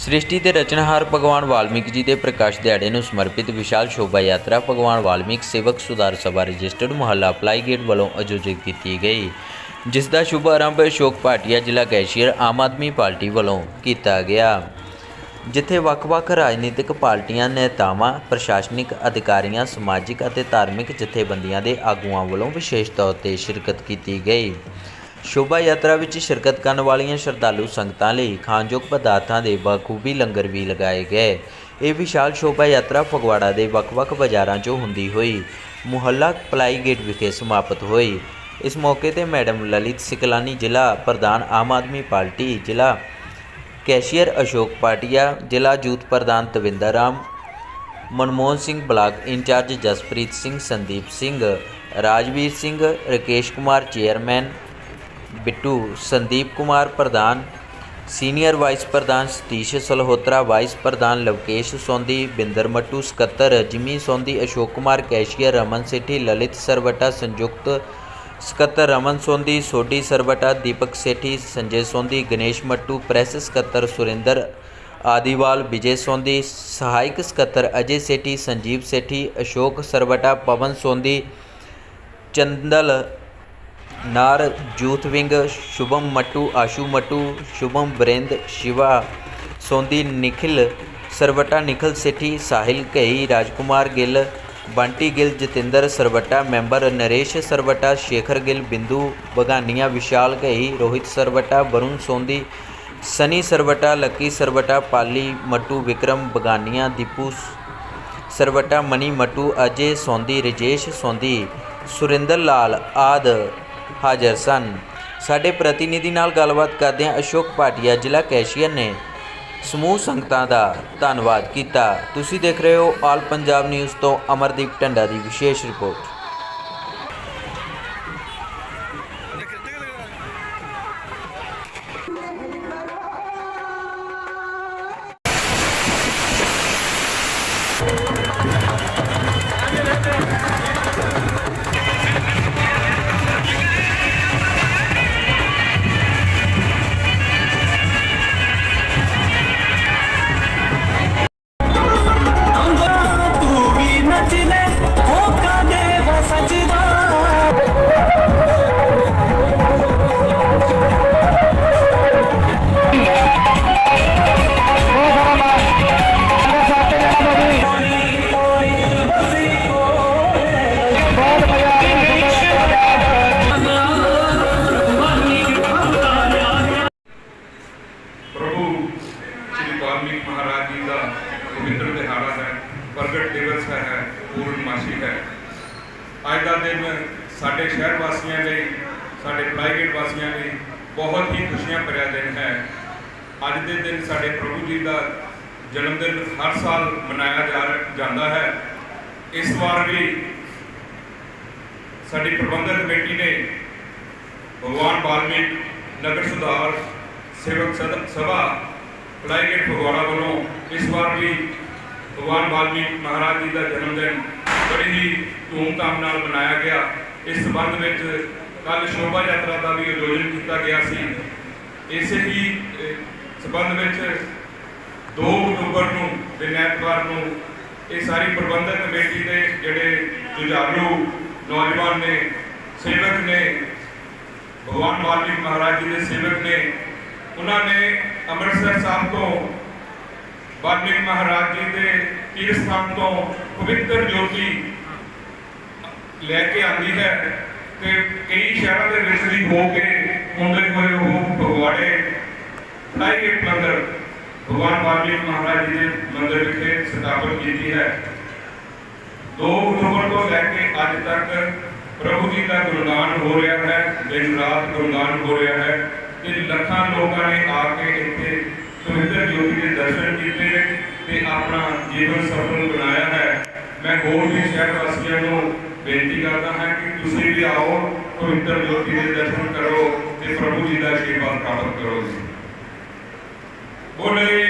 ਸ੍ਰਿਸ਼ਟੀ ਦੇ ਰਚਨਹਾਰ ਭਗਵਾਨ ਵਾਲਮੀਕ ਜੀ ਦੇ ਪ੍ਰਕਾਸ਼ ਦਿਹਾੜੇ ਨੂੰ ਸਮਰਪਿਤ ਵਿਸ਼ਾਲ ਸ਼ੋਭਾ ਯਾਤਰਾ ਭਗਵਾਨ ਵਾਲਮੀਕ ਸੇਵਕ ਸੁਧਾਰ ਸਭਾ ਰਜਿਸਟਰਡ ਮੁਹੱਲਾ ਅਪਲਾਈ ਗੇਟ ਵੱਲੋਂ ਆਯੋਜਿਤ ਕੀਤੀ ਗਈ, ਜਿਸ ਦਾ ਸ਼ੁਭ ਆਰੰਭ ਅਸ਼ੋਕ ਭਾਟੀਆ ਜ਼ਿਲ੍ਹਾ ਕੈਸ਼ੀਅਰ ਆਮ ਆਦਮੀ ਪਾਰਟੀ ਵੱਲੋਂ ਕੀਤਾ ਗਿਆ, ਜਿੱਥੇ ਵੱਖ-ਵੱਖ ਰਾਜਨੀਤਿਕ ਪਾਰਟੀਆਂ, ਨੇਤਾਵਾਂ, ਪ੍ਰਸ਼ਾਸਨਿਕ ਅਧਿਕਾਰੀਆਂ, ਸਮਾਜਿਕ ਅਤੇ ਧਾਰਮਿਕ ਜਥੇਬੰਦੀਆਂ ਦੇ ਆਗੂਆਂ ਵੱਲੋਂ ਵਿਸ਼ੇਸ਼ ਤੌਰ ਤੇ ਸ਼ਿਰਕਤ ਕੀਤੀ ਗਈ। ਸ਼ੋਭਾ ਯਾਤਰਾ ਵਿੱਚ ਸ਼ਿਰਕਤ ਕਰਨ ਵਾਲੀਆਂ ਸ਼ਰਧਾਲੂ ਸੰਗਤਾਂ ਲਈ ਖਾਣਯੋਗ ਪਦਾਰਥਾਂ ਦੇ ਬਖੂਬੀ ਲੰਗਰ ਵੀ ਲਗਾਏ ਗਏ। ਇਹ ਵਿਸ਼ਾਲ ਸ਼ੋਭਾ ਯਾਤਰਾ ਫਗਵਾੜਾ ਦੇ ਵੱਖ-ਵੱਖ ਬਾਜ਼ਾਰਾਂ 'ਚੋਂ ਹੁੰਦੀ ਹੋਈ ਮੁਹੱਲਾ ਪਲਾਈ ਗੇਟ ਵਿਖੇ ਸਮਾਪਤ ਹੋਈ। ਇਸ ਮੌਕੇ ਤੇ ਮੈਡਮ ਲਲਿਤ ਸਿਕਲਾਨੀ ਜ਼ਿਲ੍ਹਾ ਪ੍ਰਧਾਨ ਆਮ ਆਦਮੀ ਪਾਰਟੀ ਜ਼ਿਲ੍ਹਾ ਕੈਸ਼ੀਅਰ ਅਸ਼ੋਕ ਪਾਟਿਆ, ਜ਼ਿਲ੍ਹਾ ਜੂਥ ਪ੍ਰਧਾਨ Tavinder Ram, Manmohan Singh block incharge Jaspreet Singh, Sandeep Singh, Rajveer Singh, Rakesh Kumar chairman Bittu Sandeep Kumar ਪ੍ਰਧਾਨ, ਸੀਨੀਅਰ ਵਾਈਸ ਪ੍ਰਧਾਨ ਸਤੀਸ਼ ਸਲਹੋਤਰਾ, ਵਾਈਸ ਪ੍ਰਧਾਨ ਲਵਕੇਸ਼ ਸੋਂਦੀ, ਬਿੰਦਰ ਮੱਟੂ ਸਕੱਤਰ, ਜਿਮੀ ਸੋਂਦੀ, ਅਸ਼ੋਕ ਕੁਮਾਰ ਕੈਸ਼ੀਅਰ, ਰਮਨ ਸੇਠੀ, ਲਲਿਤ ਸਰਵਟਾ ਸੰਯੁਕਤ ਸਕੱਤਰ, ਰਮਨ ਸੋਂਦੀ, ਸੋਢੀ ਸਰਵਟਾ, ਦੀਪਕ ਸੇਠੀ, ਸੰਜੇ ਸੋਂਦੀ, ਗਣੇਸ਼ ਮੱਟੂ, ਪ੍ਰੈਸ ਸਕੱਤਰ ਸੁਰਿੰਦਰ ਆਦੀਵਾਲ, ਵਿਜੇ ਸੋਂਦੀ, ਸਹਾਇਕ ਸਕੱਤਰ ਅਜੇ ਸੇਠੀ, ਸੰਜੀਵ ਸੇਠੀ, ਅਸ਼ੋਕ ਸਰਵਟਾ, ਪਵਨ ਸੋਂਦੀ, ਚੰਦਲ ਨਾਰ youth wing Shubham Mattu Ashu Mattu Shubham Brind Shiva Sondhi Nikhil Sarwata Nikhil Sethi Sahil Ghai Rajkumar Gill Bunty Gill Jatinder Sarwata member Naresh Sarwata Shekhar Gill Bindu Bagania Vishal Ghai Rohit Sarwata Varun Sondhi Sunny Sarwata Lucky Sarwata Pali Mattu Vikram Bagania Deepu Sarwata Mani Mattu Ajay Sondhi Rajesh Sondhi Surinder Lal ਆਦ ਹਾਜ਼ਰ ਸਨ। ਸਾਡੇ ਪ੍ਰਤੀਨਿਧੀ ਨਾਲ ਗੱਲਬਾਤ ਕਰਦਿਆਂ ਅਸ਼ੋਕ ਭਾਟੀਆ ਜ਼ਿਲ੍ਹਾ cashier ਨੇ ਸਮੂਹ ਸੰਗਤਾਂ ਦਾ ਧੰਨਵਾਦ ਕੀਤਾ। ਤੁਸੀਂ ਦੇਖ ਰਹੇ ਹੋ ਆਲ ਪੰਜਾਬ ਨਿਊਜ਼ ਤੋਂ ਅਮਰਦੀਪ ਢੰਡਾ ਦੀ ਵਿਸ਼ੇਸ਼ ਰਿਪੋਰਟ। ਪੂਰਨਮਾਸ਼ੀ ਹੈ। ਅੱਜ ਦਾ ਦਿਨ ਸਾਡੇ ਸ਼ਹਿਰ ਵਾਸੀਆਂ ਲਈ, ਸਾਡੇ ਪ੍ਰਾਈਵੇਟ ਵਾਸੀਆਂ ਲਈ ਬਹੁਤ ਹੀ ਖੁਸ਼ੀਆਂ ਭਰਿਆ ਦਿਨ ਹੈ। ਅੱਜ ਦੇ ਦਿਨ ਸਾਡੇ ਪ੍ਰਭੂ ਜੀ ਦਾ ਜਨਮ ਦਿਨ ਹਰ ਸਾਲ ਮਨਾਇਆ ਜਾ ਜਾਂਦਾ ਹੈ। ਇਸ ਵਾਰ ਵੀ ਸਾਡੀ ਪ੍ਰਬੰਧਕ ਕਮੇਟੀ ਨੇ ਭਗਵਾਨ ਵਾਲਮੀਕ ਨਗਰ ਸੁਧਾਰ ਸੇਵਕ ਸਦ- ਸਭਾ ਪ੍ਰਾਈਵੇਟ ਫਗਵਾੜਾ ਵੱਲੋਂ ਇਸ ਵਾਰ ਵੀ ਭਗਵਾਨ ਵਾਲਮੀਕ ਮਹਾਰਾਜ ਜੀ ਦਾ ਜਨਮ ਦਿਨ ਬੜੀ ਹੀ ਧੂਮਧਾਮ ਨਾਲ ਮਨਾਇਆ ਗਿਆ। ਇਸ ਸੰਬੰਧ ਵਿੱਚ ਕੱਲ ਸ਼ੋਭਾ ਯਾਤਰਾ ਦਾ ਵੀ ਆਯੋਜਨ ਕੀਤਾ ਗਿਆ ਸੀ। ਇਸੇ ਹੀ ਸੰਬੰਧ ਵਿੱਚ 2 ਅਕਤੂਬਰ ਨੂੰ, ਦਿਨ ਐਤਵਾਰ ਨੂੰ ਇਹ ਸਾਰੀ ਪ੍ਰਬੰਧਕ ਕਮੇਟੀ ਦੇ ਜਿਹੜੇ ਜੁਝਾਰੂ ਨੌਜਵਾਨ ਨੇ, ਸੇਵਕ ਨੇ, ਭਗਵਾਨ ਵਾਲਮੀਕ ਮਹਾਰਾਜ ਜੀ ਦੇ ਸੇਵਕ ਨੇ, ਉਹਨਾਂ ਨੇ ਅੰਮ੍ਰਿਤਸਰ ਸਾਹਿਬ ਤੋਂ ਵਾਲਮੀਕ ਮਹਾਰਾਜ ਜੀ ਦੇ ਤੀਰਥ ਸਥਾਨ ਤੋਂ ਪਵਿੱਤਰ ਜੋਤੀ ਲੈ ਕੇ ਆਂਦੀ ਹੈ ਤੇ ਕਈ ਸ਼ਹਿਰਾਂ ਦੇ ਵਿੱਚ ਵੀ ਹੋ ਕੇ ਹੁੰਦੇ ਹੋਏ ਉਹ ਫਗਵਾੜੇ ਲਾਈਟ ਮੰਦਰ। ਭਗਵਾਨ ਵਾਲਮੀਕ ਮਹਾਰਾਜ ਜੀ ਦੇ ਮੰਦਰ ਵਿਖੇ ਸਥਾਪਿਤ ਕੀਤੀ ਹੈ। 2 ਅਕਤੂਬਰ ਤੋਂ ਲੈ ਕੇ ਅੱਜ ਤੱਕ ਪ੍ਰਭੂ ਜੀ ਦਾ ਗੁਣਗਾਨ ਹੋ ਰਿਹਾ ਹੈ, ਦਿਨ ਰਾਤ ਗੁਣਗਾਨ ਹੋ ਰਿਹਾ ਹੈ ਤੇ ਲੱਖਾਂ ਲੋਕਾਂ ਨੇ ਆ ਕੇ ਇੱਥੇ ਪਵਿੱਤਰ ਜੋਤੀ ਦੇ ਦਰਸ਼ਨ ਤੇ ਆਪਣਾ ਜੀਵਨ ਸਫਲ ਬਣਾਇਆ ਹੈ। ਮੈਂ ਹੋਰ ਵੀ ਸ਼ਹਿਰ ਵਾਸੀਆਂ ਨੂੰ ਬੇਨਤੀ ਕਰਦਾ ਹਾਂ ਕਿ ਤੁਸੀਂ ਵੀ ਆਓ, ਪਵਿੱਤਰ ਜੋਤੀ ਦੇ ਦਰਸ਼ਨ ਕਰੋ ਤੇ ਪ੍ਰਭੂ ਜੀ ਦਾ ਆਸ਼ੀਰਵਾਦ ਪ੍ਰਾਪਤ ਕਰੋ ਬੋਲੇ